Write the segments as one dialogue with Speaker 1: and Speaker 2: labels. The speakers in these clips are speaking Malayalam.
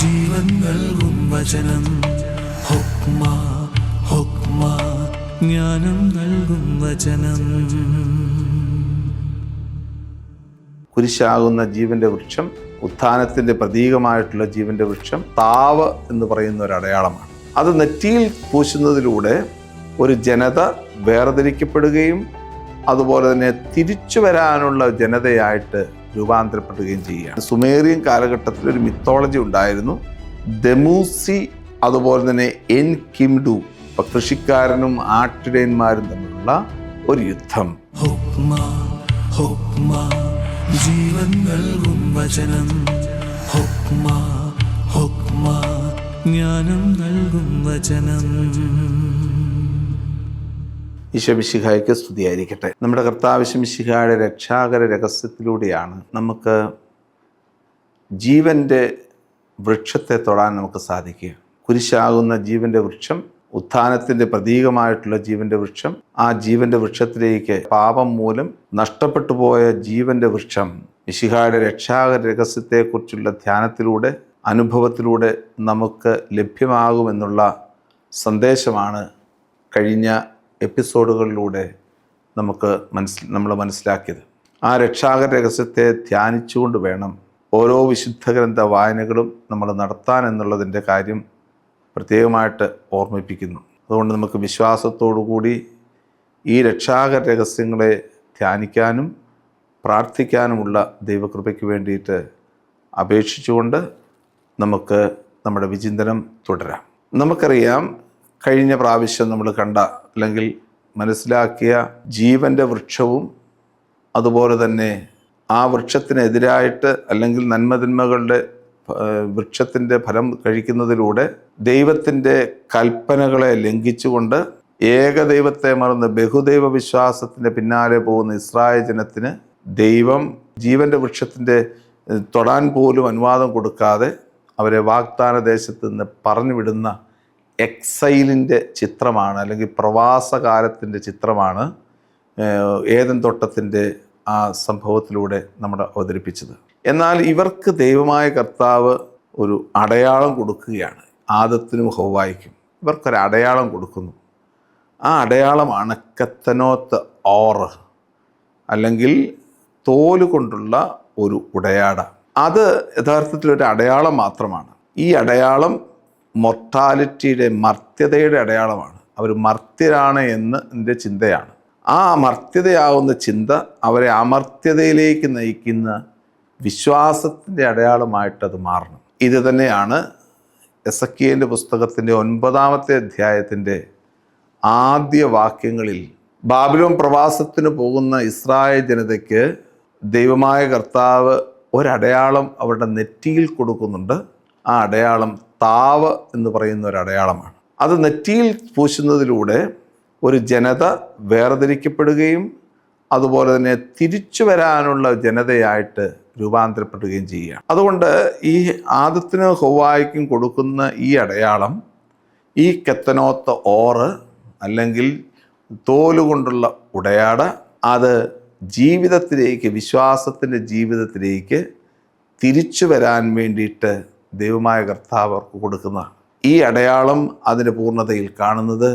Speaker 1: ജീവൻ നൽകും വചനം ഹുക്മ ഹുക്മ ജ്ഞാനം നൽകും വചനം.
Speaker 2: കുരിശാകുന്ന ജീവന്റെ വൃക്ഷം ഉത്ഥാനത്തിന്റെ പ്രതീകമായിട്ടുള്ള ജീവന്റെ വൃക്ഷം താവ് എന്ന് പറയുന്ന ഒരു അടയാളമാണ്. അത് നെറ്റിയിൽ പൂശുന്നതിലൂടെ ഒരു ജനത വേർതിരിക്കപ്പെടുകയും അതുപോലെ തന്നെ തിരിച്ചു വരാനുള്ള ജനതയായിട്ട് രൂപാന്തരപ്പെടുകയും ചെയ്യുകയാണ്. സുമേറിയൻ കാലഘട്ടത്തിൽ ഒരു മിത്തോളജി ഉണ്ടായിരുന്നു. ദമൂസി അതുപോലെ തന്നെ എൻ കിംഡു ഇപ്പൊ കൃഷിക്കാരനും ആട്ടിടയന്മാരും തമ്മിലുള്ള ഒരു യുദ്ധം.
Speaker 1: ജീവൻ നൽകും വചനം. ഹൊക്മ ഹൊക്മ ജ്ഞാനം നൽകും വചനം.
Speaker 2: ഈശോമിശിഹായ്ക്ക് സ്തുതിയായിരിക്കട്ടെ. നമ്മുടെ കർത്താവിശമിശിഹായുടെ രക്ഷാകര രഹസ്യത്തിലൂടെയാണ് നമുക്ക് ജീവന്റെ വൃക്ഷത്തെ തൊടാൻ നമുക്ക് സാധിക്കുക. കുരിശാകുന്ന ജീവന്റെ വൃക്ഷം ഉത്ഥാനത്തിന്റെ പ്രതീകമായിട്ടുള്ള ജീവന്റെ വൃക്ഷം ആ ജീവന്റെ വൃക്ഷത്തിലേക്ക് പാപം മൂലം നഷ്ടപ്പെട്ടു പോയ ജീവന്റെ വൃക്ഷം മിശിഹായുടെ രക്ഷാകര രഹസ്യത്തെക്കുറിച്ചുള്ള ധ്യാനത്തിലൂടെ അനുഭവത്തിലൂടെ നമുക്ക് ലഭ്യമാകുമെന്നുള്ള സന്ദേശമാണ് കഴിഞ്ഞ എപ്പിസോഡുകളിലൂടെ നമുക്ക് മനസ്സിൽ നമ്മൾ മനസ്സിലാക്കിയത്. ആ രക്ഷാകര രഹസ്യത്തെ ധ്യാനിച്ചുകൊണ്ട് വേണം ഓരോ വിശുദ്ധ ഗ്രന്ഥ വായനകളും നമ്മൾ നടത്താൻ എന്നുള്ളതിന്റെ കാര്യം പ്രത്യേകമായിട്ട് ഓർമ്മിപ്പിക്കുന്നു. അതുകൊണ്ട് നമുക്ക് വിശ്വാസത്തോടു കൂടി ഈ രക്ഷാകര രഹസ്യങ്ങളെ ധ്യാനിക്കാനും പ്രാർത്ഥിക്കാനുമുള്ള ദൈവകൃപയ്ക്ക് വേണ്ടിയിട്ട് അപേക്ഷിച്ചുകൊണ്ട് നമുക്ക് നമ്മുടെ വിചിന്തനം തുടരാം. നമുക്കറിയാം കഴിഞ്ഞ പ്രാവശ്യം നമ്മൾ കണ്ട അല്ലെങ്കിൽ മനസ്സിലാക്കിയ ജീവന്റെ വൃക്ഷവും അതുപോലെ തന്നെ ആ വൃക്ഷത്തിനെതിരായിട്ട് അല്ലെങ്കിൽ നന്മതിന്മകളുടെ വൃക്ഷത്തിന്റെ ഫലം കഴിക്കുന്നതിലൂടെ ദൈവത്തിന്റെ കൽപ്പനകളെ ലംഘിച്ചുകൊണ്ട് ഏകദൈവത്തെ മറന്ന് ബഹുദൈവ വിശ്വാസത്തിന്റെ പിന്നാലെ പോകുന്ന ഇസ്രായേൽ ജനത്തിന് ദൈവം ജീവന്റെ വൃക്ഷത്തിന്റെ തൊടാൻ പോലും അനുവാദം കൊടുക്കാതെ അവരെ വാഗ്ദാന ദേശത്ത് നിന്ന് പറഞ്ഞു വിടുന്ന എക്സൈലിന്റെ ചിത്രമാണ് അല്ലെങ്കിൽ പ്രവാസകാലത്തിന്റെ ചിത്രമാണ് ഏതൻ തോട്ടത്തിന്റെ ആ സംഭവത്തിലൂടെ നമ്മുടെ അവതരിപ്പിച്ചത്. എന്നാൽ ഇവർക്ക് ദൈവമായ കർത്താവ് ഒരു അടയാളം കൊടുക്കുകയാണ്. ആദത്തിനും ഹൗവായിക്കും. ഇവർക്കൊരു അടയാളം കൊടുക്കുന്നു. ആ അടയാളമാണ് കത്തനോത്ത് ഓറ് അല്ലെങ്കിൽ തോൽ കൊണ്ടുള്ള ഒരു ഉടയാട. അത് യഥാർത്ഥത്തിൽ ഒരു അടയാളം മാത്രമാണ്. ഈ അടയാളം മൊർട്ടാലിറ്റിയുടെ മർത്യതയുടെ അടയാളമാണ്. അവർ മർത്യരാണ് എന്ന് എന്റെ ചിന്തയാണ്. ആ അമർത്യതയാവുന്ന ചിന്ത അവരെ അമർത്യതയിലേക്ക് നയിക്കുന്ന വിശ്വാസത്തിന്റെ അടയാളമായിട്ട് അത് മാറണം. ഇത് തന്നെയാണ് എസ് എ പുസ്തകത്തിന്റെ ഒൻപതാമത്തെ അധ്യായത്തിന്റെ ആദ്യ വാക്യങ്ങളിൽ ബാബിലോൺ പ്രവാസത്തിന് പോകുന്ന ഇസ്രായേൽ ജനതയ്ക്ക് ദൈവമായ കർത്താവ് ഒരടയാളം അവരുടെ നെറ്റിയിൽ കൊടുക്കുന്നുണ്ട്. ആ അടയാളം താവ് എന്ന് പറയുന്ന ഒരു അടയാളമാണ്. അത് നെറ്റിയിൽ പൂശുന്നതിലൂടെ ഒരു ജനത വേർതിരിക്കപ്പെടുകയും അതുപോലെ തന്നെ തിരിച്ചു വരാനുള്ള ജനതയായിട്ട് രൂപാന്തരപ്പെടുകയും ചെയ്യുകയാണ്. അതുകൊണ്ട് ഈ ആദത്തിന് ഹൊവായിക്കും കൊടുക്കുന്ന ഈ അടയാളം ഈ കെത്തനോത്ത ഓറ് അല്ലെങ്കിൽ തോലുകൊണ്ടുള്ള ഉടയാട അത് ജീവിതത്തിലേക്ക് വിശ്വാസത്തിന്റെ ജീവിതത്തിലേക്ക് തിരിച്ചു വരാൻ വേണ്ടിയിട്ട് ദൈവമായ കർത്താവ് കൊടുക്കുന്ന ഈ അടയാളം അതിന്റെ പൂർണതയിൽ കാണുന്നത്.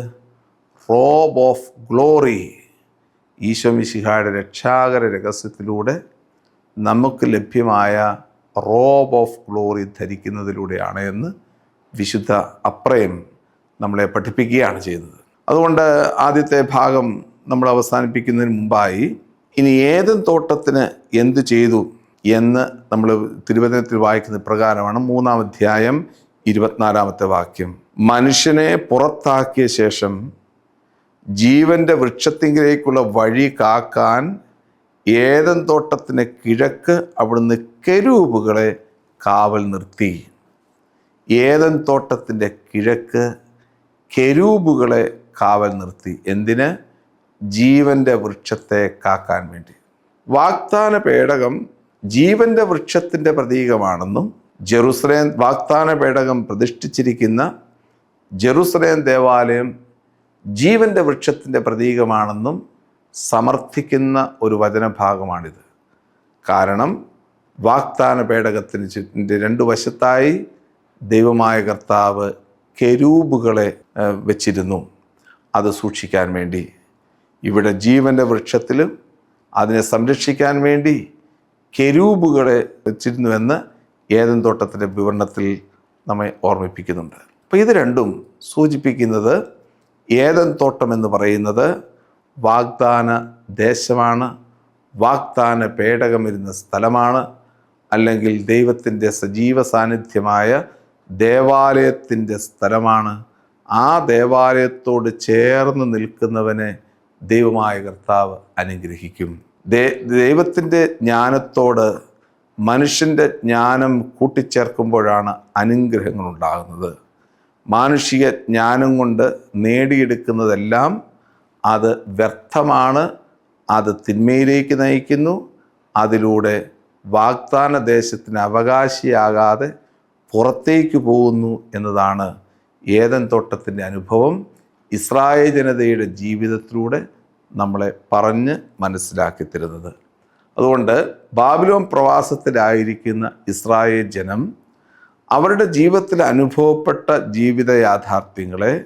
Speaker 2: റോബ് ഓഫ് ഗ്ലോറി ഈശോ മിശിഹായുടെ രക്ഷാകര രഹസ്യത്തിലൂടെ നമുക്ക് ലഭ്യമായ റോബ് ഓഫ് ഗ്ലോറി ധരിക്കുന്നതിലൂടെയാണ് എന്ന് വിശുദ്ധ അപ്രയം നമ്മളെ പഠിപ്പിക്കുകയാണ് ചെയ്തത് അതുകൊണ്ട് ആദ്യത്തെ ഭാഗം നമ്മൾ അവസാനിപ്പിക്കുന്നതിന് മുമ്പായി ഇനി ഏതും തോട്ടത്തിന് എന്ത് ചെയ്തു? എന്ന് നമ്മൾ തിരുവചനത്തിൽ വായിക്കുന്ന പ്രകാരമാണ് മൂന്നാം അധ്യായം ഇരുപത്തിനാലാമത്തെ വാക്യം. മനുഷ്യനെ പുറത്താക്കിയ ശേഷം ജീവന്റെ വൃക്ഷത്തിങ്കിലേക്കുള്ള വഴി കാക്കാൻ ഏതൻ തോട്ടത്തിന് കിഴക്ക് അവിടുന്ന് കരൂപുകളെ കാവൽ നിർത്തി. ഏതൻ തോട്ടത്തിന്റെ കിഴക്ക് കെരൂബുകളെ കാവൽ നിർത്തി. എന്തിന്? ജീവന്റെ വൃക്ഷത്തെ കാക്കാൻ വേണ്ടി. വാഗ്ദാന പേടകം ജീവന്റെ വൃക്ഷത്തിന്റെ പ്രതീകമാണെന്നും ജെറുസലേം വാഗ്ദാന പേടകം പ്രതിഷ്ഠിച്ചിരിക്കുന്ന ജെറുസലേം ദേവാലയം ജീവന്റെ വൃക്ഷത്തിന്റെ പ്രതീകമാണെന്നും സമർത്ഥിക്കുന്ന ഒരു വചനഭാഗമാണിത്. കാരണം വാഗ്ദാന പേടകത്തിന് ചുറ്റിന്റെ രണ്ട് വശത്തായി ദൈവമായ കർത്താവ് കെരൂബുകളെ വെച്ചിരുന്നു. അത് സൂക്ഷിക്കാൻ വേണ്ടി. ഇവിടെ ജീവന്റെ വൃക്ഷത്തിലും അതിനെ സംരക്ഷിക്കാൻ വേണ്ടി കെരൂബുകളെ വെച്ചിരുന്നുവെന്ന് ഏതൻ തോട്ടത്തിന്റെ വിവരണത്തിൽ നമ്മെ ഓർമ്മിപ്പിക്കുന്നുണ്ട്. അപ്പോൾ ഇത് രണ്ടും സൂചിപ്പിക്കുന്നത് ഏതൻ തോട്ടം എന്ന് പറയുന്നത് വാഗ്ദാന ദേശമാണ് വാഗ്ദാന പേടകമിരുന്ന സ്ഥലമാണ് അല്ലെങ്കിൽ ദൈവത്തിന്റെ സജീവ സാന്നിധ്യമായ ദേവാലയത്തിന്റെ സ്ഥലമാണ്. ആ ദേവാലയത്തോട് ചേർന്ന് നിൽക്കുന്നവനെ ദൈവമായ കർത്താവ് അനുഗ്രഹിക്കും. ദൈവത്തിന്റെ ജ്ഞാനത്തോട് മനുഷ്യന്റെ ജ്ഞാനം കൂട്ടിച്ചേർക്കുമ്പോഴാണ് അനുഗ്രഹങ്ങൾ ഉണ്ടാകുന്നത് മാനുഷിക ജ്ഞാനം കൊണ്ട് നേടിയെടുക്കുന്നതെല്ലാം അത് വ്യർത്ഥമാണ് അത് തിന്മയിലേക്ക് നയിക്കുന്നു അതിലൂടെ വാഗ്ദാന ദേശത്തിന് അവകാശിയാകാതെ പുറത്തേക്ക് പോകുന്നു എന്നതാണ് ഏതൻ തോട്ടത്തിന്റെ അനുഭവം. ഇസ്രായേൽ ജനതയുടെ ജീവിതത്തിലൂടെ നമ്മളെ പറഞ്ഞ് മനസ്സിലാക്കി തരുന്നത്. അതുകൊണ്ട് ബാബിലോൺ പ്രവാസത്തിലായിരിക്കുന്ന ഇസ്രായേൽ ജനം അവരുടെ ജീവിതത്തിൽ അനുഭവപ്പെട്ട ജീവിത യാഥാർത്ഥ്യങ്ങളെ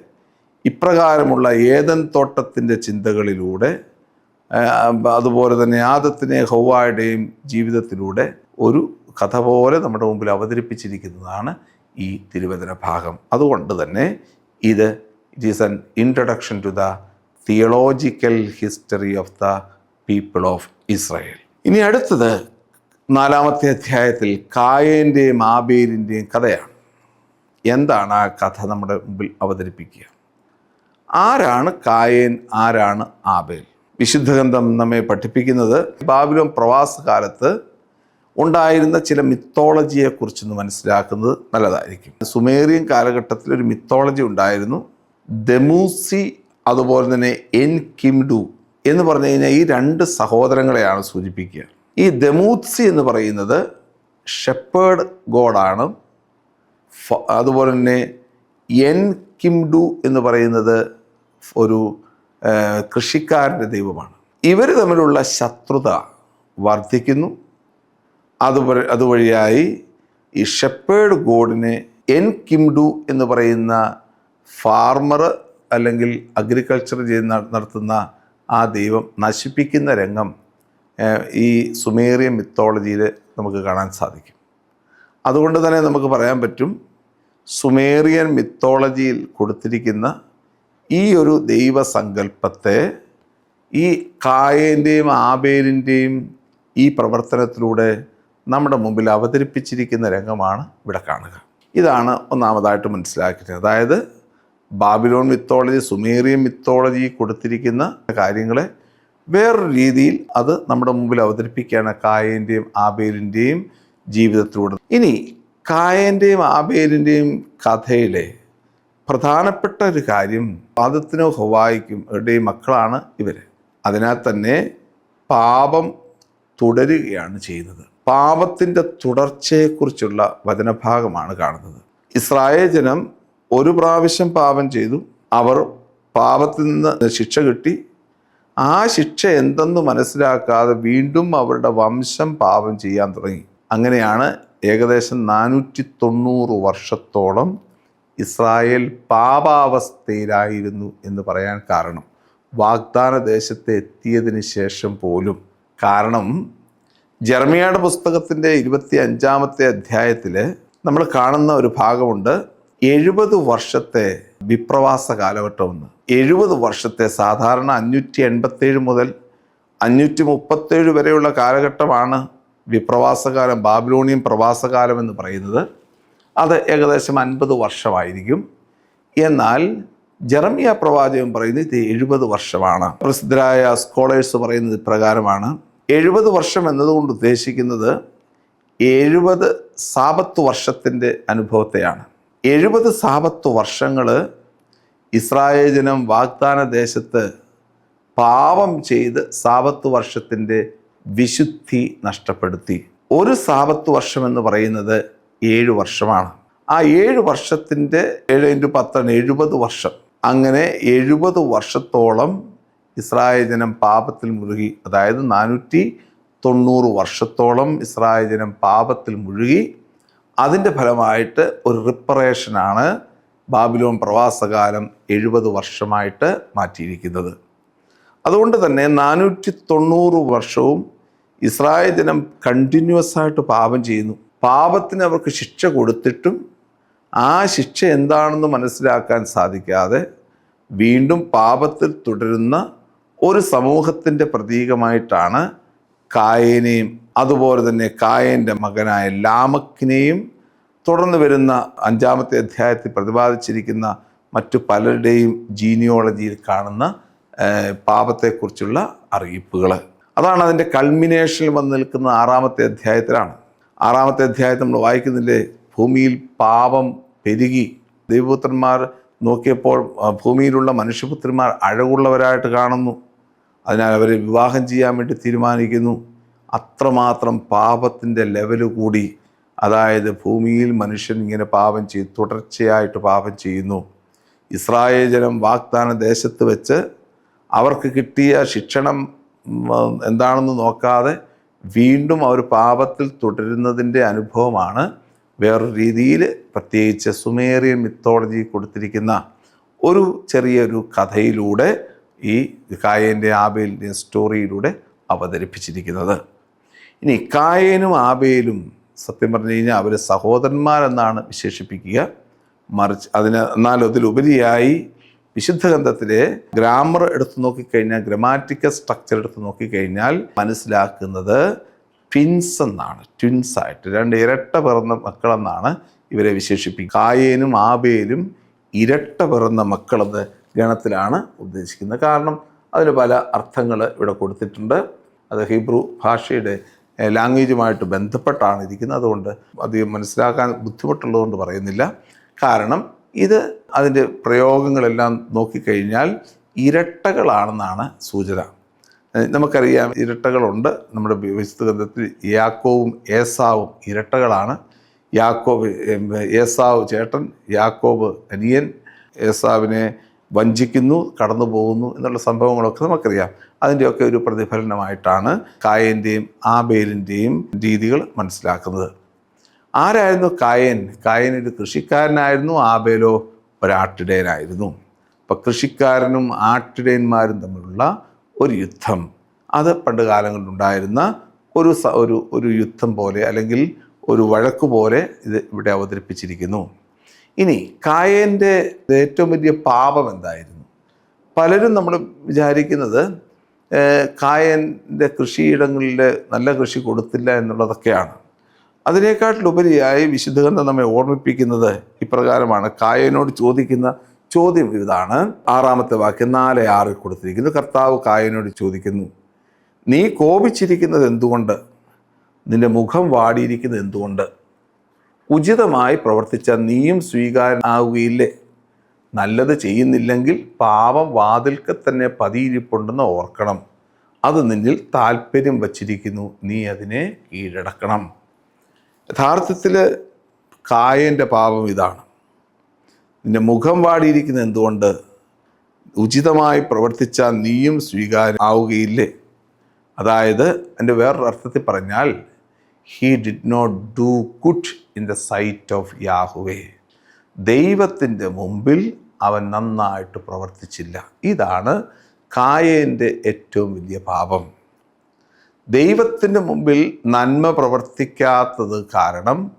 Speaker 2: ഇപ്രകാരമുള്ള ഏതൻ തോട്ടത്തിന്റെ ചിന്തകളിലൂടെ അതുപോലെ തന്നെ ആദത്തിനെ ഹൗവായുടെയും ജീവിതത്തിലൂടെ ഒരു കഥ പോലെ നമ്മുടെ മുമ്പിൽ അവതരിപ്പിച്ചിരിക്കുന്നതാണ് ഈ തിരുവചന ഭാഗം. അതുകൊണ്ട് തന്നെ ഇത് it is an introduction to the theological history of the people of Israel. ഇനി അടുത്തത് നാലാമത്തെ അധ്യായത്തിൽ കായേന്റെയും ആബേലിന്റെയും കഥയാണ്. എന്താണ് ആ കഥ നമ്മുടെ മുമ്പിൽ അവതരിപ്പിക്കുക? ആരാണ് കായേൻ? ആരാണ് ആബേൽ? വിശുദ്ധ വിശുദ്ധഗന്ധം നമ്മെ പഠിപ്പിക്കുന്നത് ബാബിലോൺ പ്രവാസകാലത്ത് ഉണ്ടായിരുന്ന ചില മിത്തോളജിയെക്കുറിച്ചൊന്ന് മനസ്സിലാക്കുന്നത് നല്ലതായിരിക്കും. സുമേറിയൻ കാലഘട്ടത്തിൽ ഒരു മിത്തോളജി ഉണ്ടായിരുന്നു. ദമൂസി അതുപോലെ തന്നെ എൻ കിംഡു എന്ന് പറഞ്ഞു കഴിഞ്ഞാൽ ഈ രണ്ട് സഹോദരങ്ങളെയാണ് സൂചിപ്പിക്കുക. ഈ ദമൂത്സി എന്ന് പറയുന്നത് ഷെപ്പേർഡ് ഗോഡാണ്. അതുപോലെ തന്നെ എൻ കിംഡു എന്ന് പറയുന്നത് ഒരു കൃഷിക്കാരന്റെ ദൈവമാണ്. ഇവർ തമ്മിലുള്ള ശത്രുത വർദ്ധിക്കുന്നു. അതുവഴി അതുവഴിയായി ഈ ഷെപ്പേർഡ് ഗോഡിനെ എൻ കിംഡു എന്ന് പറയുന്ന ഫാർമർ അല്ലെങ്കിൽ അഗ്രികൾച്ചർ ചെയ്ത് നടത്തുന്ന ആ ദൈവം നശിപ്പിക്കുന്ന രംഗം ഈ സുമേറിയൻ മിത്തോളജിയിൽ നമുക്ക് കാണാൻ സാധിക്കും. അതുകൊണ്ട് തന്നെ നമുക്ക് പറയാൻ പറ്റും സുമേറിയൻ മിത്തോളജിയിൽ കൊടുത്തിരിക്കുന്ന ഈ ഒരു ദൈവസങ്കല്പത്തെ ഈ കായേന്റെയും ആബേലിന്റെയും ഈ പ്രവർത്തനത്തിലൂടെ നമ്മുടെ മുമ്പിൽ അവതരിപ്പിച്ചിരിക്കുന്ന രംഗമാണ് ഇവിടെ കാണുക. ഇതാണ് ഒന്നാമതായിട്ട് മനസ്സിലാക്കുന്നത് അതായത് ബാബിലോൺ മിത്തോളജി സുമേറിയൻ മിത്തോളജി കൊടുത്തിരിക്കുന്ന കാര്യങ്ങളെ വേറൊരു രീതിയിൽ അത് നമ്മുടെ മുമ്പിൽ അവതരിപ്പിക്കുകയാണ് കായേന്റെയും ആബേലിന്റെയും ജീവിതത്തിലൂടെ. ഇനി കായേന്റെയും ആബേലിന്റെയും കഥയിലെ പ്രധാനപ്പെട്ട ഒരു കാര്യം പാദത്തിനോ ഹൊവായിക്കും ഇവരുടെയും മക്കളാണ് ഇവർ അതിനാൽ തന്നെ പാപം തുടരുകയാണ് ചെയ്യുന്നത്. പാപത്തിന്റെ തുടർച്ചയെക്കുറിച്ചുള്ള വചനഭാഗമാണ് കാണുന്നത്. ഇസ്രായേൽ ജനം ഒരു പ്രാവശ്യം പാപം ചെയ്തു. അവർ പാപത്തിൽ നിന്ന് ശിക്ഷ കിട്ടി. ആ ശിക്ഷ എന്തെന്ന് മനസ്സിലാക്കാതെ വീണ്ടും അവരുടെ വംശം പാപം ചെയ്യാൻ തുടങ്ങി. അങ്ങനെയാണ് ഏകദേശം നാനൂറ്റി തൊണ്ണൂറ് വർഷത്തോളം ഇസ്രായേൽ പാപാവസ്ഥയിലായിരുന്നു എന്ന് പറയാൻ കാരണം. വാഗ്ദാന ദേശത്ത് എത്തിയതിന് ശേഷം പോലും. കാരണം ജർമിയയുടെ പുസ്തകത്തിന്റെ ഇരുപത്തി അഞ്ചാമത്തെ അധ്യായത്തിൽ നമ്മൾ കാണുന്ന ഒരു ഭാഗമുണ്ട്. എഴുപത് വർഷത്തെ വിപ്രവാസ കാലഘട്ടമെന്ന് എഴുപത് വർഷത്തെ സാധാരണ അഞ്ഞൂറ്റി എൺപത്തേഴ് മുതൽ അഞ്ഞൂറ്റി മുപ്പത്തേഴ് വരെയുള്ള കാലഘട്ടമാണ് വിപ്രവാസകാലം ബാബിലോണിയൻ പ്രവാസകാലം എന്ന് പറയുന്നത്. അത് ഏകദേശം അൻപത് വർഷമായിരിക്കും. എന്നാൽ ജെറമിയ പ്രവാചകൻ പറയുന്നത് ഇത് എഴുപത് വർഷമാണ്. പ്രസിദ്ധരായ സ്കോളേഴ്സ് പറയുന്നത് ഇപ്രകാരമാണ്. എഴുപത് വർഷം എന്നതുകൊണ്ട് ഉദ്ദേശിക്കുന്നത് എഴുപത് സാപത്ത് വർഷത്തിന്റെ അനുഭവത്തെയാണ്. എഴുപത് സാപത്ത് വർഷങ്ങൾ ഇസ്രായേൽ ജനം വാഗ്ദാന ദേശത്ത് പാപം ചെയ്ത് സാപത്ത് വർഷത്തിന്റെ വിശുദ്ധി നഷ്ടപ്പെടുത്തി. ഒരു സാപത്ത് വർഷം എന്ന് പറയുന്നത് ഏഴ് വർഷമാണ്. ആ ഏഴ് വർഷത്തിന്റെ ഏഴ് ഇന്റു പത്താണ് എഴുപത് വർഷം. അങ്ങനെ എഴുപത് വർഷത്തോളം ഇസ്രായേൽ ജനം പാപത്തിൽ മുഴുകി. അതായത് നാനൂറ്റി തൊണ്ണൂറ് വർഷത്തോളം ഇസ്രായേൽ ജനം പാപത്തിൽ മുഴുകി. അതിന്റെ ഫലമായിട്ട് ഒരു റിപ്പറേഷനാണ് ബാബിലോൺ പ്രവാസകാലം എഴുപത് വർഷമായിട്ട് മാറ്റിയിരിക്കുന്നത്. അതുകൊണ്ട് തന്നെ നാനൂറ്റി തൊണ്ണൂറ് വർഷവും ഇസ്രായേൽ ജനം കണ്ടിന്യൂസ് ആയിട്ട് പാപം ചെയ്യുന്നു. പാപത്തിന് അവർക്ക് ശിക്ഷ കൊടുത്തിട്ടും ആ ശിക്ഷ എന്താണെന്ന് മനസ്സിലാക്കാൻ സാധിക്കാതെ വീണ്ടും പാപത്തിൽ തുടരുന്ന ഒരു സമൂഹത്തിന്റെ പ്രതീകമായിട്ടാണ് കായനെയും അതുപോലെ തന്നെ കായന്റെ മകനായ ലാമക്കിനെയും തുടർന്ന് വരുന്ന അഞ്ചാമത്തെ അധ്യായത്തിൽ പ്രതിപാദിച്ചിരിക്കുന്ന മറ്റു പലരുടെയും ജീനിയോളജിയിൽ കാണുന്ന പാപത്തെക്കുറിച്ചുള്ള അറിയിപ്പുകൾ. അതാണ് അതിന്റെ കൾമിനേഷനിൽ വന്ന് നിൽക്കുന്ന ആറാമത്തെ അധ്യായത്തിലാണ്. ആറാമത്തെ അധ്യായത്തിൽ നമ്മൾ വായിക്കുന്നില്ലേ ഭൂമിയിൽ പാപം പെരുകി. ദൈവപുത്രന്മാർ നോക്കിയപ്പോൾ ഭൂമിയിലുള്ള മനുഷ്യപുത്രന്മാർ അഴകുള്ളവരായിട്ട് കാണുന്നു. അതിനാൽ അവരെ വിവാഹം ചെയ്യാൻ വേണ്ടി തീരുമാനിക്കുന്നു. അത്രമാത്രം പാപത്തിന്റെ ലെവൽ കൂടി. അതായത് ഭൂമിയിൽ മനുഷ്യൻ ഇങ്ങനെ പാപം ചെയ്ത് തുടർച്ചയായിട്ട് പാപം ചെയ്യുന്നു. ഇസ്രായേൽ ജനം വാഗ്ദാന ദേശത്ത് വെച്ച് അവർക്ക് കിട്ടിയ ശിക്ഷണം എന്താണെന്ന് നോക്കാതെ വീണ്ടും അവർ പാപത്തിൽ തുടരുന്നതിന്റെ അനുഭവമാണ് വേറൊരു രീതിയിൽ പ്രത്യേകിച്ച് സുമേറിയൻ മിത്തോളജി കൊടുത്തിരിക്കുന്ന ഒരു ചെറിയൊരു കഥയിലൂടെ ഈ കായന്റെ ആബേലിന്റെ സ്റ്റോറിയിലൂടെ അവതരിപ്പിച്ചിരിക്കുന്നത്. ഇനി കായേനും ആബേലും സത്യം പറഞ്ഞു കഴിഞ്ഞാൽ അവർ സഹോദരന്മാരെന്നാണ് വിശേഷിപ്പിക്കുക. മറിച്ച് അതിന് എന്നാൽ അതിലുപരിയായി വിശുദ്ധ ഗ്രന്ഥത്തിലെ ഗ്രാമർ എടുത്തു നോക്കിക്കഴിഞ്ഞാൽ ഗ്രമാറ്റിക്കൽ സ്ട്രക്ചർ എടുത്തു നോക്കിക്കഴിഞ്ഞാൽ മനസ്സിലാക്കുന്നത് ട്വിൻസ് എന്നാണ്. ട്വിൻസ് ആയിട്ട് രണ്ട് ഇരട്ട പിറന്ന മക്കളെന്നാണ് ഇവരെ വിശേഷിപ്പിക്കുക. കായേനും ആബേലും ഇരട്ട പിറന്ന മക്കളെന്ന് ഗണത്തിലാണ് ഉദ്ദേശിക്കുന്നത്. കാരണം അതിന് പല അർത്ഥങ്ങൾ ഇവിടെ കൊടുത്തിട്ടുണ്ട്. അത് ഹീബ്രു ഭാഷയുടെ ലാംഗ്വേജുമായിട്ട് ബന്ധപ്പെട്ടാണ് ഇരിക്കുന്നത്. അതുകൊണ്ട് അധികം മനസ്സിലാക്കാൻ ബുദ്ധിമുട്ടുള്ളതുകൊണ്ട് പറയുന്നില്ല. കാരണം ഇത് അതിന്റെ പ്രയോഗങ്ങളെല്ലാം നോക്കിക്കഴിഞ്ഞാൽ ഇരട്ടകളാണെന്നാണ് സൂചന. നമുക്കറിയാം ഇരട്ടകളുണ്ട്. നമ്മുടെ വിശുദ്ധ ഗ്രന്ഥത്തിൽ യാക്കോവും ഏസാവും ഇരട്ടകളാണ്. യാക്കോബ് ഏസാവ് ചേട്ടൻ യാക്കോബ് അനിയൻ ഏസാവിനെ വഞ്ചിക്കുന്നു കടന്നു പോകുന്നു എന്നുള്ള സംഭവങ്ങളൊക്കെ നമുക്കറിയാം. അതിന്റെയൊക്കെ ഒരു പ്രതിഫലനമായിട്ടാണ് കായന്റെയും ആബേലിന്റെയും രീതികൾ മനസ്സിലാക്കുന്നത്. ആരായിരുന്നു കായൻ? കായൻ ഒരു കൃഷിക്കാരനായിരുന്നു ആബേലോ ഒരാട്ടിടയനായിരുന്നു. അപ്പം കൃഷിക്കാരനും ആട്ടിടയന്മാരും തമ്മിലുള്ള ഒരു യുദ്ധം. അത് പണ്ട് കാലങ്ങളിലുണ്ടായിരുന്ന ഒരു ഒരു ഒരു യുദ്ധം പോലെ അല്ലെങ്കിൽ ഒരു വഴക്ക് പോലെ ഇത് ഇവിടെ അവതരിപ്പിച്ചിരിക്കുന്നു. ഇനി കായേന്റെ ഏറ്റവും വലിയ പാപം എന്തായിരുന്നു? പലരും നമ്മൾ വിചാരിക്കുന്നത് കായന്റെ കൃഷിയിടങ്ങളിൽ നല്ല കൃഷി കൊടുത്തില്ല എന്നുള്ളതൊക്കെയാണ്. അതിനേക്കാട്ടിലുപരിയായി വിശുദ്ധഗ്രന്ഥം നമ്മെ ഓർമ്മിപ്പിക്കുന്നത് ഇപ്രകാരമാണ്. കായനോട് ചോദിക്കുന്ന ചോദ്യം ഇതാണ്. ആറാമത്തെ വാക്യം നാല് ആറിൽ കൊടുത്തിരിക്കുന്നു. കർത്താവ് കായനോട് ചോദിക്കുന്നു നീ കോപിച്ചിരിക്കുന്നത് എന്തുകൊണ്ട്? നിന്റെ മുഖം വാടിയിരിക്കുന്നത് എന്തുകൊണ്ട്? ഉചിതമായി പ്രവർത്തിച്ച നീയും സ്വീകാരനാവുകയില്ലേ നല്ലത് ചെയ്യുന്നില്ലെങ്കിൽ പാപം വാതിൽക്ക് തന്നെ പതിയിരിപ്പുണ്ടെന്ന് ഓർക്കണം. അത് നിന്നിൽ താല്പര്യം വച്ചിരിക്കുന്നു. നീ അതിനെ കീഴടക്കണം. യഥാർത്ഥത്തിൽ കായന്റെ പാപം ഇതാണ്. നിന്റെ മുഖം വാടിയിരിക്കുന്ന എന്തുകൊണ്ട്? ഉചിതമായി പ്രവർത്തിച്ച നീയും സ്വീകാരമാവുകയില്ലേ അതായത് എന്റെ വേറൊരു അർത്ഥത്തിൽ പറഞ്ഞാൽ he did not do good in the sight of Yahweh ദൈവത്തിന്റെ മുമ്പിൽ അവൻ നന്നായിട്ട് പ്രവർത്തിച്ചില്ല. ഇതാണ് കായേന്റെ ഏറ്റവും വലിയ പാപം. ദൈവത്തിന്റെ മുമ്പിൽ നന്മ പ്രവർത്തിക്കാത്തത് കാരണം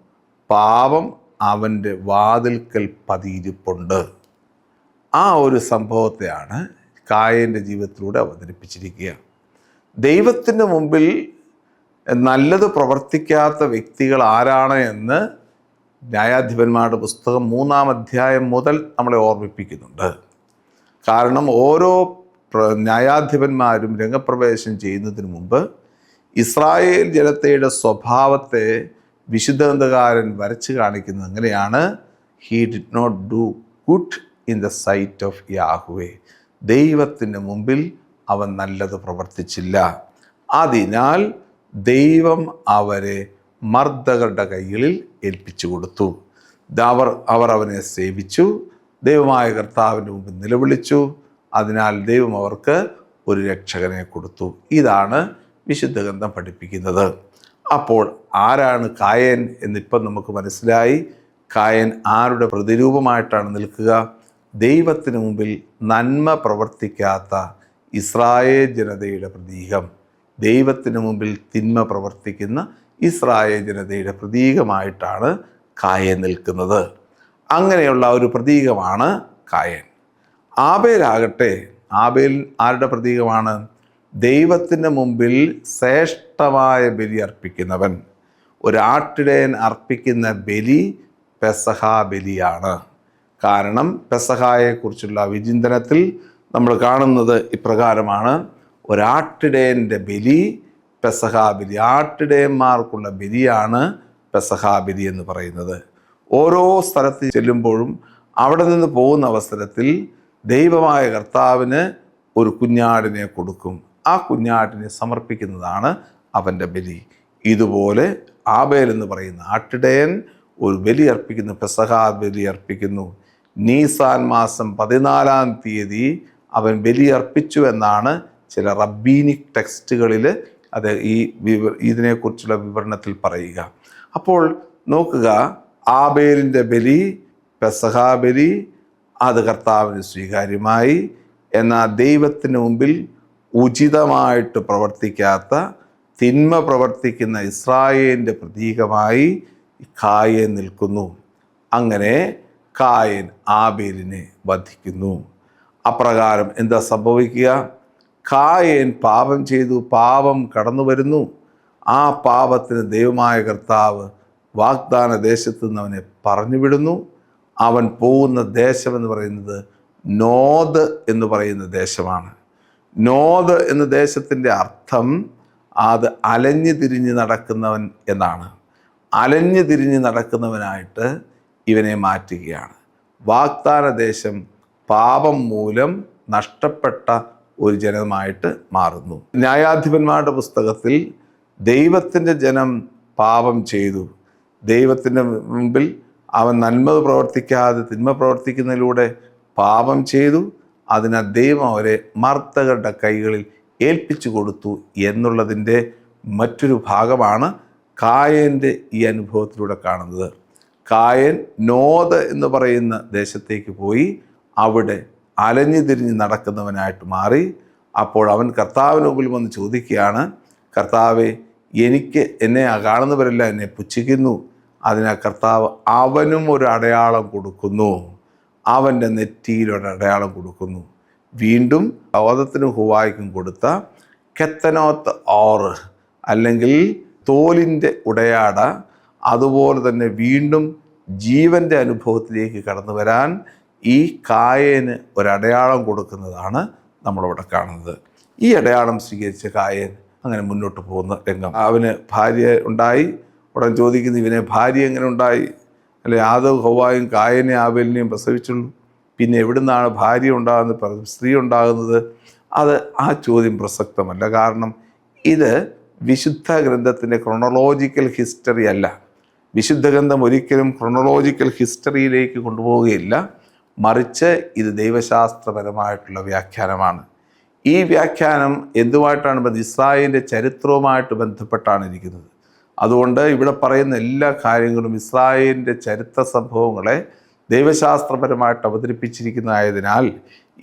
Speaker 2: പാപം അവന്റെ വാതിൽക്കൽ പതിയിരിപ്പുണ്ട്. ആ ഒരു സംഭവത്തെയാണ് കായന്റെ ജീവിതത്തിലൂടെ അവതരിപ്പിച്ചിരിക്കുക. ദൈവത്തിന്റെ മുമ്പിൽ നല്ലത് പ്രവർത്തിക്കാത്ത വ്യക്തികൾ ആരാണ് എന്ന് ന്യായാധിപന്മാരുടെ പുസ്തകം മൂന്നാം അധ്യായം മുതൽ നമ്മളെ ഓർമ്മിപ്പിക്കുന്നുണ്ട്. കാരണം ഓരോ ന്യായാധിപന്മാരും രംഗപ്രവേശം ചെയ്യുന്നതിന് മുമ്പ് ഇസ്രായേൽ ജനതയുടെ സ്വഭാവത്തെ വിശുദ്ധകാരൻ വരച്ച് കാണിക്കുന്നത് എങ്ങനെയാണ്? He did not do good in the sight of Yahweh ദൈവത്തിന്റെ മുമ്പിൽ അവൻ നല്ലത് പ്രവർത്തിച്ചില്ല. അതിനാൽ ദൈവം അവരെ മർദ്ദകരുടെ കൈകളിൽ ഏൽപ്പിച്ചു കൊടുത്തു. അവർ അവർ അവനെ സേവിച്ചു. ദൈവമായ കർത്താവിന്റെ മുമ്പിൽ നിലവിളിച്ചു. അതിനാൽ ദൈവം അവർക്ക് ഒരു രക്ഷകനെ കൊടുത്തു. ഇതാണ് വിശുദ്ധ ഗ്രന്ഥം പഠിപ്പിക്കുന്നത്. അപ്പോൾ ആരാണ് കായൻ എന്നിപ്പം നമുക്ക് മനസ്സിലായി. കായൻ ആരുടെ പ്രതിരൂപമായിട്ടാണ് നിൽക്കുക? ദൈവത്തിന് മുമ്പിൽ നന്മ പ്രവർത്തിക്കാത്ത ഇസ്രായേൽ ജനതയുടെ പ്രതീകം. ദൈവത്തിന് മുമ്പിൽ തിന്മ പ്രവർത്തിക്കുന്ന ഇസ്രായേൽ ജനതയുടെ പ്രതീകമായിട്ടാണ് കായൻ നിൽക്കുന്നത്. അങ്ങനെയുള്ള ഒരു പ്രതീകമാണ് കായൻ. ആബേലാകട്ടെ ആബേൽ ആരുടെ പ്രതീകമാണ്? ദൈവത്തിന്റെ മുമ്പിൽ ശ്രേഷ്ഠമായ ബലി അർപ്പിക്കുന്നവൻ. ഒരാട്ടിടയൻ അർപ്പിക്കുന്ന ബലി പെസഹ ബലിയാണ്. കാരണം പെസഹായെക്കുറിച്ചുള്ള വിചിന്തനത്തിൽ നമ്മൾ കാണുന്നത് ഇപ്രകാരമാണ്. ഒരാട്ടിടയന്റെ ബലി പെസഹാബലി ആട്ടിടേന്മാർക്കുള്ള ബലിയാണ് പെസഹാബലി എന്ന് പറയുന്നത്. ഓരോ സ്ഥലത്ത് ചെല്ലുമ്പോഴും അവിടെ നിന്ന് പോകുന്ന അവസരത്തിൽ ദൈവമായ കർത്താവിന് ഒരു കുഞ്ഞാടിനെ കൊടുക്കും. ആ കുഞ്ഞാടിനെ സമർപ്പിക്കുന്നതാണ് അവന്റെ ബലി. ഇതുപോലെ ആബേൽ എന്ന് പറയുന്ന ആട്ടിടയൻ ഒരു ബലി അർപ്പിക്കുന്നു പെസഹാ ബലി അർപ്പിക്കുന്നു. നീസാൻ മാസം പതിനാലാം തീയതി അവൻ ബലി അർപ്പിച്ചു എന്നാണ് ചില റബ്ബീനിക് ടെക്സ്റ്റുകളിൽ അത് ഈ വിവ ഇതിനെക്കുറിച്ചുള്ള വിവരണത്തിൽ പറയുക. അപ്പോൾ നോക്കുക ആബേലിന്റെ ബലി പെസഹ ബലി അത് കർത്താവിന് സ്വീകാര്യമായി. എന്നാൽ ദൈവത്തിന് മുമ്പിൽ ഉചിതമായിട്ട് പ്രവർത്തിക്കാത്ത തിന്മ പ്രവർത്തിക്കുന്ന ഇസ്രായേലിന്റെ പ്രതീകമായി കായൻ നിൽക്കുന്നു. അങ്ങനെ കായൻ ആബേലിനെ വധിക്കുന്നു. അപ്രകാരം എന്താ സംഭവിക്കുക? കായൻ പാപം ചെയ്തു പാപം കടന്നു വരുന്നു. ആ പാപത്തിന് ദൈവമായ കർത്താവ് വാഗ്ദാന ദേശത്ത് നിന്ന് അവനെ പറഞ്ഞു വിടുന്നു. അവൻ പോകുന്ന ദേശമെന്ന് പറയുന്നത് നോദ് എന്ന് പറയുന്ന ദേശമാണ്. നോദ് എന്ന ദേശത്തിന്റെ അർത്ഥം അത് അലഞ്ഞു തിരിഞ്ഞ് നടക്കുന്നവൻ എന്നാണ്. അലഞ്ഞു തിരിഞ്ഞ് നടക്കുന്നവനായിട്ട് ഇവനെ മാറ്റുകയാണ്. വാഗ്ദാന ദേശം പാപം മൂലം നഷ്ടപ്പെട്ട ഒരു ജനമായിട്ട് മാറുന്നു. ന്യായാധിപന്മാരുടെ പുസ്തകത്തിൽ ദൈവത്തിന്റെ ജനം പാപം ചെയ്തു. ദൈവത്തിന്റെ മുമ്പിൽ അവൻ നന്മ പ്രവർത്തിക്കാതെ തിന്മ പ്രവർത്തിക്കുന്നതിലൂടെ പാപം ചെയ്തു. അതിനാൽ ദൈവം അവരെ മർത്തകരുടെ കൈകളിൽ ഏൽപ്പിച്ചു കൊടുത്തു എന്നുള്ളതിന്റെ മറ്റൊരു ഭാഗമാണ് കായന്റെ ഈ അനുഭവത്തിലൂടെ കാണുന്നത്. കായൻ നോദ് എന്ന് പറയുന്ന ദേശത്തേക്ക് പോയി അവിടെ അലഞ്ഞു തിരിഞ്ഞ് നടക്കുന്നവനായിട്ട് മാറി അപ്പോൾ അവൻ കർത്താവിന് മുമ്പിൽ വന്ന് ചോദിക്കുകയാണ് കർത്താവെ എനിക്ക് എന്നെ കാണുന്നവരെല്ലാം എന്നെ പുച്ഛിക്കുന്നു. അതിനാൽ കർത്താവ് അവനും ഒരു അടയാളം കൊടുക്കുന്നു. അവന്റെ നെറ്റിയിലൊരു അടയാളം കൊടുക്കുന്നു. വീണ്ടും ഓതത്തിനും ഹുവായിക്കും കൊടുത്ത കെത്തനോത്ത് ഓറ് അല്ലെങ്കിൽ തോലിന്റെ ഉടയാട അതുപോലെ തന്നെ വീണ്ടും ജീവന്റെ അനുഭവത്തിലേക്ക് കടന്നു വരാൻ ഈ കായന് ഒരടയാളം കൊടുക്കുന്നതാണ് നമ്മളിവിടെ കാണുന്നത്. ഈ അടയാളം സ്വീകരിച്ച കായൻ അങ്ങനെ മുന്നോട്ട് പോകുന്ന രംഗം. അവന് ഭാര്യ ഉണ്ടായി. ഉടൻ ചോദിക്കുന്നു ഇവനെ ഭാര്യ എങ്ങനെ ഉണ്ടായി? അല്ലെ ആദവ് ഹൗവായും കായനെ ആബേലിനെയും പ്രസവിച്ചുള്ളൂ. പിന്നെ എവിടുന്നാണ് ഭാര്യ ഉണ്ടാകുന്നത്? പ്ര- സ്ത്രീ ഉണ്ടാകുന്നത്. അത് ആ ചോദ്യം പ്രസക്തമല്ല. കാരണം ഇത് വിശുദ്ധ ഗ്രന്ഥത്തിന്റെ ക്രൊണോളോജിക്കൽ ഹിസ്റ്ററി അല്ല. വിശുദ്ധ ഗ്രന്ഥം ഒരിക്കലും ക്രൊണോളോജിക്കൽ ഹിസ്റ്ററിയിലേക്ക് കൊണ്ടുപോവുകയില്ല. മറിച്ച് ഇത് ദൈവശാസ്ത്രപരമായിട്ടുള്ള വ്യാഖ്യാനമാണ്. ഈ വ്യാഖ്യാനം എന്തുമായിട്ടാണ് ഇസ്രായേലിന്റെ ചരിത്രവുമായിട്ട് ബന്ധപ്പെട്ടാണ് ഇരിക്കുന്നത്. അതുകൊണ്ട് ഇവിടെ പറയുന്ന എല്ലാ കാര്യങ്ങളും ഇസ്രായേലിന്റെ ചരിത്ര സംഭവങ്ങളെ ദൈവശാസ്ത്രപരമായിട്ട് അവതരിപ്പിച്ചിരിക്കുന്നതായതിനാൽ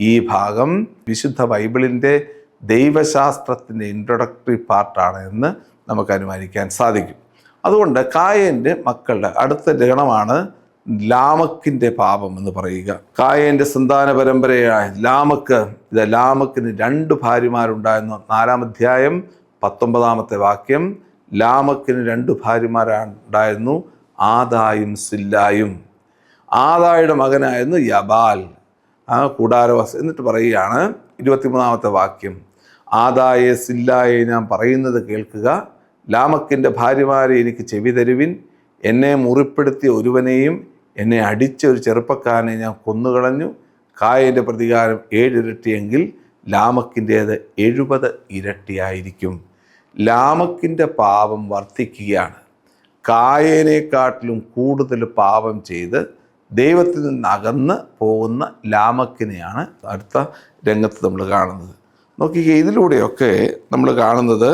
Speaker 2: ഈ ഭാഗം വിശുദ്ധ ബൈബിളിന്റെ ദൈവശാസ്ത്രത്തിന്റെ ഇൻട്രൊഡക്ടറി പാർട്ടാണ് എന്ന് നമുക്ക് അനുമാനിക്കാൻ സാധിക്കും. അതുകൊണ്ട് കായന്റെ മക്കളുടെ അടുത്ത ഗണമാണ് ലാമക്കിന്റെ പാപം എന്ന് പറയുക. കായന്റെ സന്താന പരമ്പരയായ ലാമക്ക് ഇത് ലാമക്കിന് രണ്ട് ഭാര്യമാരുണ്ടായിരുന്നു. നാലാം അധ്യായം പത്തൊമ്പതാമത്തെ വാക്യം. ലാമക്കിന് രണ്ട് ഭാര്യമാരുണ്ടായിരുന്നു. ആദായും സില്ലായും. ആദായുടെ മകനായിരുന്നു യബാൽ. ആ കൂടാരവാസ എന്നിട്ട് പറയുകയാണ് ഇരുപത്തിമൂന്നാമത്തെ വാക്യം. ആദായെ സില്ലായെ ഞാൻ പറയുന്നത് കേൾക്കുക. ലാമക്കിന്റെ ഭാര്യമാരെ എനിക്ക് ചെവി തരുവിൻ. എന്നെ മുറിപ്പെടുത്തിയ ഒരുവനെയും എന്നെ അടിച്ച ഒരു ചെറുപ്പക്കാരനെ ഞാൻ കൊന്നുകളഞ്ഞു. കായന്റെ പ്രതികാരം ഏഴിരട്ടിയെങ്കിൽ ലാമക്കിന്റേത് എഴുപത് ഇരട്ടിയായിരിക്കും. ലാമക്കിന്റെ പാപം വർദ്ധിക്കുകയാണ് കായേനെക്കാട്ടിലും കൂടുതൽ പാപം ചെയ്ത് ദൈവത്തിൽ നിന്ന് അകന്ന് പോകുന്ന ലാമക്കിനെയാണ് അടുത്ത രംഗത്ത് നമ്മൾ കാണുന്നത്. നോക്കിക്കേ ഇതിലൂടെയൊക്കെ നമ്മൾ കാണുന്നത്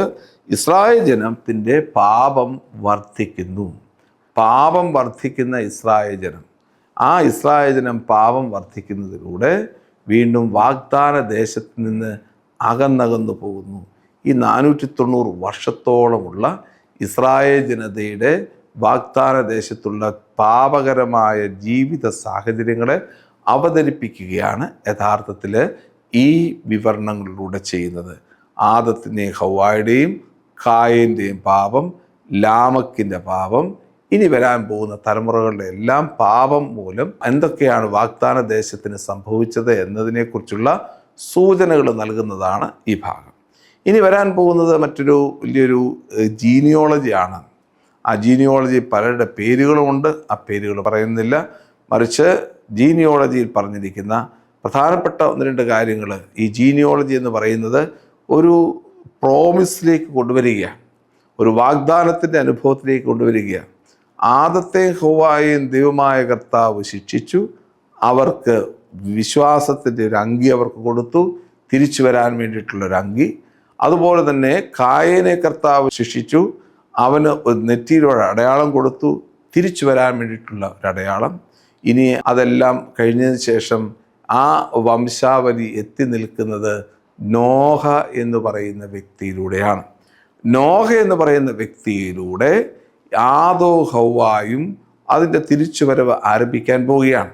Speaker 2: ഇസ്രായേൽ ജനത്തിന്റെ പാപം വർദ്ധിക്കുന്നു പാപം വർദ്ധിക്കുന്ന ഇസ്രായേൽ ജനം. ആ ഇസ്രായേൽ ജനം പാപം വർദ്ധിക്കുന്നതിലൂടെ വീണ്ടും വാഗ്ദാന ദേശത്ത് നിന്ന് അകന്നകന്നു പോകുന്നു. ഈ നാനൂറ്റി തൊണ്ണൂറ് വർഷത്തോളമുള്ള ഇസ്രായേൽ ജനതയുടെ വാഗ്ദാന ദേശത്തുള്ള പാപകരമായ ജീവിത സാഹചര്യങ്ങളെ അവതരിപ്പിക്കുകയാണ് യഥാർത്ഥത്തിൽ ഈ വിവരണങ്ങളിലൂടെ ചെയ്യുന്നത്. ആദത്തിന്റെയും ഹവായുടെയും കായന്റെയും പാപം ലാമക്കിന്റെ പാപം ഇനി വരാൻ പോകുന്ന തലമുറകളുടെ എല്ലാം പാപം മൂലം എന്തൊക്കെയാണ് വാഗ്ദാന ദേശത്തിന് സംഭവിച്ചത് എന്നതിനെക്കുറിച്ചുള്ള സൂചനകൾ നൽകുന്നതാണ് ഈ ഭാഗം. ഇനി വരാൻ പോകുന്നത് മറ്റൊരു വലിയൊരു ജീനിയോളജിയാണ് ആ ജീനിയോളജി പലരുടെ പേരുകളുമുണ്ട് ആ പേരുകൾ പറയുന്നില്ല. മറിച്ച് ജീനിയോളജിയിൽ പറഞ്ഞിരിക്കുന്ന പ്രധാനപ്പെട്ട ഒന്ന് രണ്ട് കാര്യങ്ങൾ ഈ ജീനിയോളജി എന്ന് പറയുന്നത് ഒരു പ്രോമിസിലേക്ക് കൊണ്ടുവരികയാണ്. ഒരു വാഗ്ദാനത്തിന്റെ അനുഭവത്തിലേക്ക് കൊണ്ടുവരികയാണ്. ആദത്തെ ഹോവായും ദൈവമായ കർത്താവ് ശിക്ഷിച്ചു. അവർക്ക് വിശ്വാസത്തിന്റെ ഒരു അങ്കി അവർക്ക് കൊടുത്തു. തിരിച്ചു വരാൻ വേണ്ടിയിട്ടുള്ള ഒരു അങ്കി. അതുപോലെ തന്നെ കായനെ കർത്താവ് ശിക്ഷിച്ചു. അവന് ഒരു നെറ്റിയിലൊരു അടയാളം കൊടുത്തു. തിരിച്ചു വരാൻ വേണ്ടിയിട്ടുള്ള ഒരു അടയാളം. ഇനി അതെല്ലാം കഴിഞ്ഞതിന് ശേഷം ആ വംശാവലി എത്തി നിൽക്കുന്നത് നോഹ എന്ന് പറയുന്ന വ്യക്തിയിലൂടെയാണ്. നോഹ എന്ന് പറയുന്ന വ്യക്തിയിലൂടെ ആദോ ഹൗവായും അതിന്റെ തിരിച്ചുവരവ് ആരംഭിക്കാൻ പോവുകയാണ്.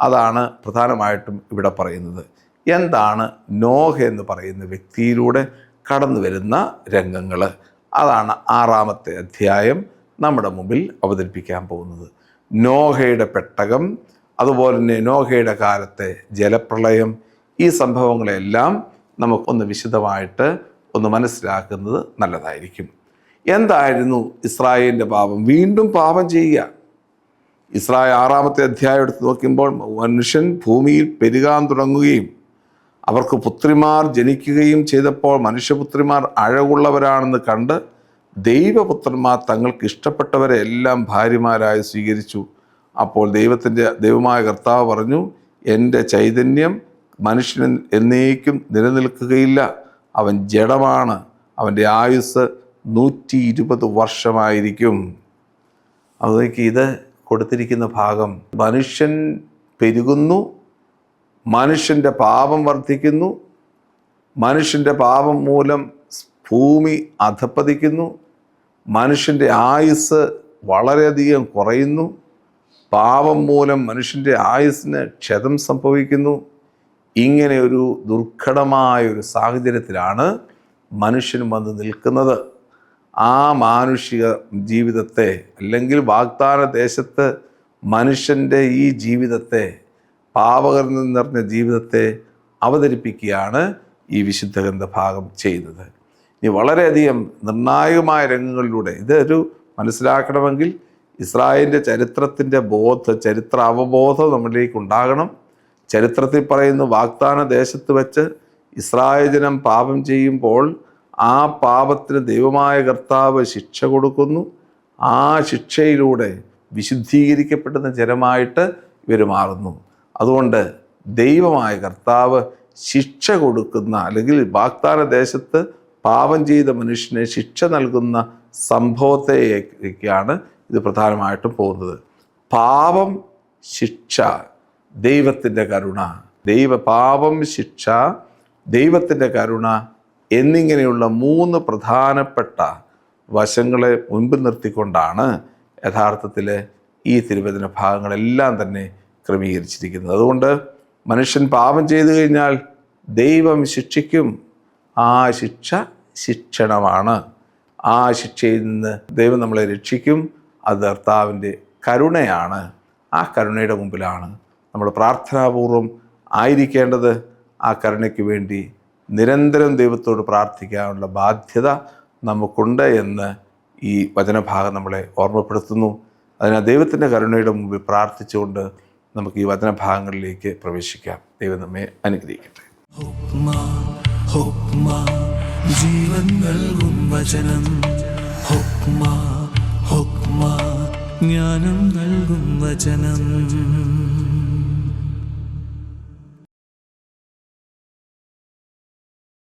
Speaker 2: അതാണ് പ്രധാനമായിട്ടും ഇവിടെ പറയുന്നത്. എന്താണ് നോഹ എന്ന് പറയുന്ന വ്യക്തിയിലൂടെ കടന്നു വരുന്ന രംഗങ്ങൾ? അതാണ് ആറാമത്തെ അധ്യായം നമ്മുടെ മുമ്പിൽ അവതരിപ്പിക്കാൻ പോകുന്നത്. നോഹയുടെ പെട്ടകം അതുപോലെ തന്നെ നോഹയുടെ കാലത്തെ ജലപ്രളയം ഈ സംഭവങ്ങളെല്ലാം നമുക്കൊന്ന് വിശദമായിട്ട് ഒന്ന് മനസ്സിലാക്കുന്നത് നല്ലതായിരിക്കും. എന്തായിരുന്നു ഇസ്രായേലിന്റെ പാപം? വീണ്ടും പാപം ചെയ്യുക. ഇസ്രായേൽ ആറാമത്തെ അധ്യായം എടുത്ത് നോക്കുമ്പോൾ മനുഷ്യൻ ഭൂമിയിൽ പെരുകാൻ തുടങ്ങുകയും അവർക്ക് പുത്രിമാർ ജനിക്കുകയും ചെയ്തപ്പോൾ മനുഷ്യപുത്രിമാർ അഴകുള്ളവരാണെന്ന് കണ്ട് ദൈവപുത്രന്മാർ തങ്ങൾക്ക് ഇഷ്ടപ്പെട്ടവരെ എല്ലാം ഭാര്യമാരായി സ്വീകരിച്ചു. അപ്പോൾ ദൈവത്തിന്റെ ദൈവമായ കർത്താവ് പറഞ്ഞു എന്റെ ചൈതന്യം മനുഷ്യന് എന്നേക്കും നിലനിൽക്കുകയില്ല. അവൻ ജഡമാണ്. അവന്റെ ആയുസ് നൂറ്റി ഇരുപത് വർഷമായിരിക്കും. അതിലേക്ക് ഇത് കൊടുത്തിരിക്കുന്ന ഭാഗം. മനുഷ്യൻ പെരുകുന്നു മനുഷ്യന്റെ പാപം വർദ്ധിക്കുന്നു മനുഷ്യന്റെ പാപം മൂലം ഭൂമി അധപ്പതിക്കുന്നു മനുഷ്യന്റെ ആയുസ് വളരെയധികം കുറയുന്നു പാപം മൂലം മനുഷ്യന്റെ ആയുസ്സിന് ക്ഷതം സംഭവിക്കുന്നു. ഇങ്ങനെ ഒരു ദുർഘടമായ ഒരു സാഹചര്യത്തിലാണ് മനുഷ്യൻ വന്ന് നിൽക്കുന്നത്. ആ മാനുഷിക ജീവിതത്തെ അല്ലെങ്കിൽ വാഗ്ദാന ദേശത്ത് മനുഷ്യന്റെ ഈ ജീവിതത്തെ പാപകരം നിറഞ്ഞ ജീവിതത്തെ അവതരിപ്പിക്കുകയാണ് ഈ വിശുദ്ധ ഗ്രന്ഥ ഭാഗം ചെയ്യുന്നത്. ഇനി വളരെയധികം നിർണായകമായ രംഗങ്ങളിലൂടെ ഇതൊരു മനസ്സിലാക്കണമെങ്കിൽ ഇസ്രായേലിന്റെ ചരിത്രത്തിന്റെ ബോധ ചരിത്ര അവബോധം നമ്മളിലേക്ക് ഉണ്ടാകണം. ചരിത്രത്തിൽ പറയുന്ന വാഗ്ദാന ദേശത്ത് വെച്ച് ഇസ്രായേൽ ജനം പാപം ചെയ്യുമ്പോൾ ആ പാപത്തിന് ദൈവമായ കർത്താവ് ശിക്ഷ കൊടുക്കുന്നു. ആ ശിക്ഷയിലൂടെ വിശുദ്ധീകരിക്കപ്പെടുന്ന ജനമായിട്ട് ഇവർ മാറുന്നു. അതുകൊണ്ട് ദൈവമായ കർത്താവ് ശിക്ഷ കൊടുക്കുന്ന അല്ലെങ്കിൽ വാഗ്ദാന ദേശത്ത് പാപം ചെയ്ത മനുഷ്യന് ശിക്ഷ നൽകുന്ന സംഭവത്തെയൊക്കെയാണ് ഇത് പ്രധാനമായിട്ടും പോകുന്നത്. പാപം ശിക്ഷ ദൈവത്തിന്റെ കരുണ. ദൈവ പാപം ശിക്ഷ ദൈവത്തിന്റെ കരുണ എന്നിങ്ങനെയുള്ള മൂന്ന് പ്രധാനപ്പെട്ട വശങ്ങളെ മുൻപിൽ നിർത്തിക്കൊണ്ടാണ് യഥാർത്ഥത്തിൽ ഈ തിരുവചന ഭാഗങ്ങളെല്ലാം തന്നെ ക്രമീകരിച്ചിരിക്കുന്നത്. അതുകൊണ്ട് മനുഷ്യൻ പാപം ചെയ്തു കഴിഞ്ഞാൽ ദൈവം ശിക്ഷിക്കും. ആ ശിക്ഷ ശിക്ഷണമാണ്. ആ ശിക്ഷയിൽ നിന്ന് ദൈവം നമ്മളെ രക്ഷിക്കും. അത് കർത്താവിന്റെ കരുണയാണ്. ആ കരുണയുടെ മുമ്പിലാണ് നമ്മൾ പ്രാർത്ഥനാപൂർവം ആയിരിക്കേണ്ടത്. ആ കരുണയ്ക്ക് വേണ്ടി നിരന്തരം ദൈവത്തോട് പ്രാർത്ഥിക്കാനുള്ള ബാധ്യത നമുക്കുണ്ട് എന്ന് ഈ വചനഭാഗം നമ്മളെ ഓർമ്മപ്പെടുത്തുന്നു. അതിനാൽ ദൈവത്തിന്റെ കരുണയുടെ മുമ്പിൽ പ്രാർത്ഥിച്ചുകൊണ്ട് നമുക്ക് ഈ വചനഭാഗങ്ങളിലേക്ക് പ്രവേശിക്കാം. ദൈവം നമ്മെ അനുഗ്രഹിക്കട്ടെ.
Speaker 1: ജീവൻ നൽകും വചനം. ഹുക്മ ഹുക്മ ജ്ഞാനം നൽകും വചനം.